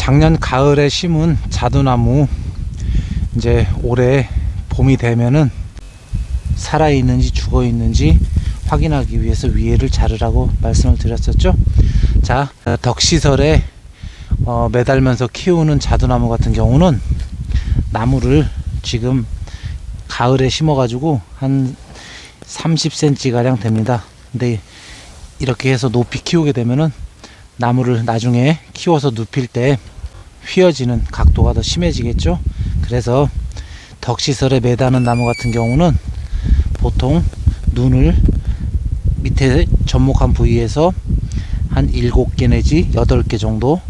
작년 가을에 심은 자두나무 이제 올해 봄이 되면은 살아 있는지 죽어 있는지 확인하기 위해서 위에를 자르라고 말씀을 드렸었죠. 자, 어, 덕시설에 어, 매달면서 키우는 자두나무 같은 경우는 나무를 지금 가을에 심어가지고 한 30cm 가량 됩니다. 근데 이렇게 해서 높이 키우게 되면은 나무를 나중에 키워서 눕힐 때 휘어지는 각도가 더 심해지겠죠. 그래서 덕시설에 매다는 나무 같은 경우는 보통 눈을 밑에 접목한 부위에서 한 7개 내지 8개 정도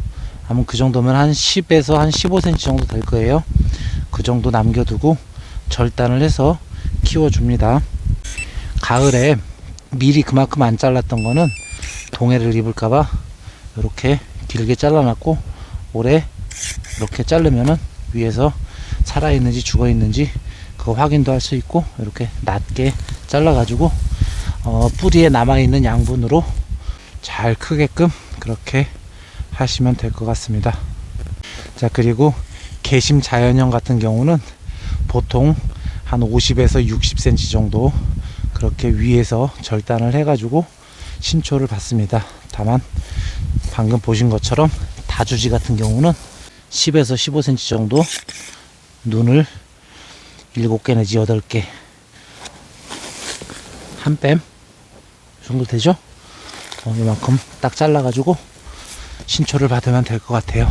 아마 그 정도면 한 10에서 한 15cm 정도 될 거예요. 그 정도 남겨두고 절단을 해서 키워줍니다. 가을에 미리 그만큼 안 잘랐던 거는 동해를 입을까봐 이렇게 길게 잘라놨고 올해 이렇게 자르면은 위에서 살아있는지 죽어있는지 그거 확인도 할 수 있고 이렇게 낮게 잘라가지고 어, 뿌리에 남아있는 양분으로 잘 크게끔 그렇게 하시면 될 것 같습니다. 자 그리고 개심 자연형 같은 경우는 보통 한 50에서 60cm 정도 그렇게 위에서 절단을 해가지고 신초를 받습니다. 다만 방금 보신 것처럼 다주지 같은 경우는 10에서 15cm 정도 눈을 7개 내지 8개 한 뺨 정도 되죠? 어, 이만큼 딱 잘라가지고 신초를 받으면 될 것 같아요.